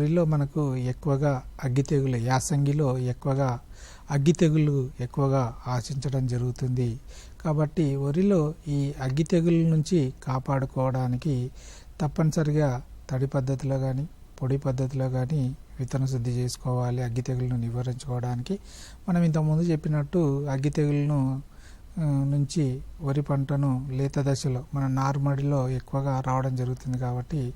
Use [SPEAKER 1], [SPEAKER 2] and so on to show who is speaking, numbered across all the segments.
[SPEAKER 1] వరిలో మనకు ఎక్కువగా అగ్గి తెగులు యాసంగిలో ఎక్కువగా అగ్గి తెగులు ఎక్కువగా ఆశించడం జరుగుతుంది. కాబట్టి వరిలో ఈ అగ్గి తెగుల నుంచి కాపాడుకోవడానికి తప్పనిసరిగా తడి పద్ధతిలో కానీ పొడి పద్ధతిలో కానీ విత్తన శుద్ధి చేసుకోవాలి. అగ్గి తెగులను నివారించుకోవడానికి. మనం ఇంతకుముందు చెప్పినట్టు అగ్గి తెగులను నుంచి వరి పంటను లేత దశలో మన నారుమడిలో ఎక్కువగా రావడం జరుగుతుంది కాబట్టి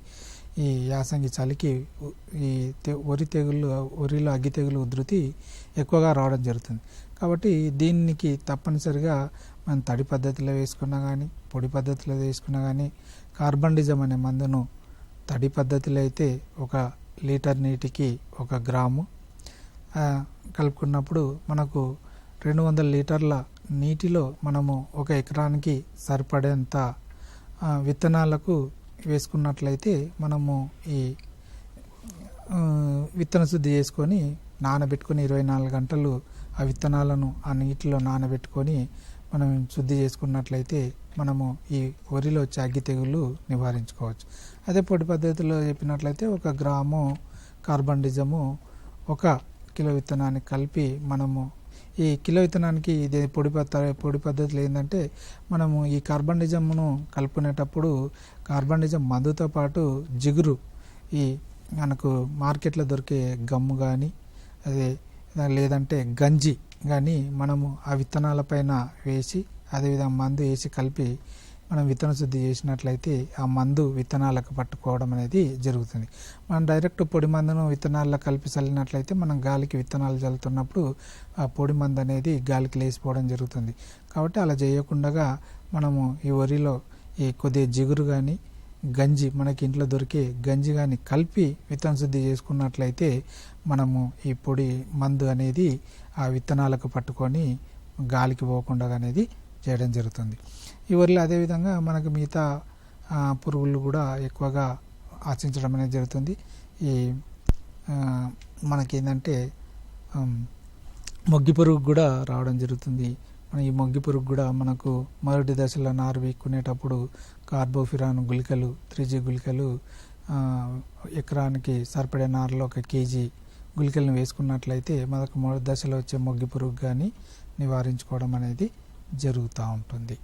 [SPEAKER 1] ఈ యాసంగి చలికి ఈ వరి తెగులు వరిలో అగ్గి తెగులు ఉధృతి ఎక్కువగా రావడం జరుగుతుంది. కాబట్టి దీనికి తప్పనిసరిగా మనం తడి పద్ధతిలో వేసుకున్నా కానీ పొడి పద్ధతిలో వేసుకున్నా కానీ కార్బండిజం అనే మందును తడి పద్ధతిలో అయితే ఒక లీటర్ నీటికి ఒక గ్రాము కలుపుకున్నప్పుడు మనకు రెండు వందల లీటర్ల నీటిలో మనము ఒక ఎకరానికి సరిపడేంత విత్తనాలకు వేసుకున్నట్లయితే మనము ఈ విత్తన శుద్ధి చేసుకొని నానబెట్టుకొని ఇరవై నాలుగు గంటలు ఆ విత్తనాలను ఆ నీటిలో నానబెట్టుకొని మనం శుద్ధి చేసుకున్నట్లయితే మనము ఈ వరిలో చాగి తెగులు నివారించుకోవచ్చు. అదే పొడి పద్ధతిలో చెప్పినట్లయితే ఒక గ్రాము కార్బండిజము ఒక కిలో విత్తనాన్ని కలిపి మనము ఈ కిలో విత్తనానికి ఇది పొడి పొడి పద్ధతిలో ఏంటంటే మనము ఈ కార్బండిజమ్ను కలుపుకునేటప్పుడు కార్బండిజం మందుతో పాటు జిగురు ఈ మనకు మార్కెట్లో దొరికే గమ్ము కానీ అదే లేదంటే గంజి కానీ మనము ఆ విత్తనాల పైన వేసి అదేవిధంగా మందు వేసి కలిపి మనం విత్తన శుద్ధి చేసినట్లయితే ఆ మందు విత్తనాలకు పట్టుకోవడం అనేది జరుగుతుంది. మనం డైరెక్ట్ పొడి మందును విత్తనాల్లో కలిపి చల్లినట్లయితే మనం గాలికి విత్తనాలు చల్లుతున్నప్పుడు ఆ పొడి మందు అనేది గాలికి లేచిపోవడం జరుగుతుంది. కాబట్టి అలా చేయకుండా మనము ఈ వరిలో ఈ కొద్దిగా జిగురు కానీ గంజి మనకి ఇంట్లో దొరికే గంజి కానీ కలిపి విత్తన శుద్ధి చేసుకున్నట్లయితే మనము ఈ పొడి మందు అనేది ఆ విత్తనాలకు పట్టుకొని గాలికి పోకుండా అనేది చేయడం జరుగుతుంది. ఈ వరిలో అదేవిధంగా మనకు మిగతా పురుగులు కూడా ఎక్కువగా ఆశించడం అనేది జరుగుతుంది. ఈ మనకేంటంటే మొగ్గి పురుగు కూడా రావడం జరుగుతుంది. మన ఈ మొగ్గి పురుగు కూడా మనకు మొదటి దశలో నారు వీక్కునేటప్పుడు కార్బోఫిరాన్ గుళికలు త్రిజీ గుళికలు ఎకరానికి సరిపడే నారులో ఒక కేజీ గుళికలను వేసుకున్నట్లయితే మనకు మొదటి దశలో వచ్చే మొగ్గి పురుగు కానీ నివారించుకోవడం అనేది జరుగుతూ ఉంటుంది.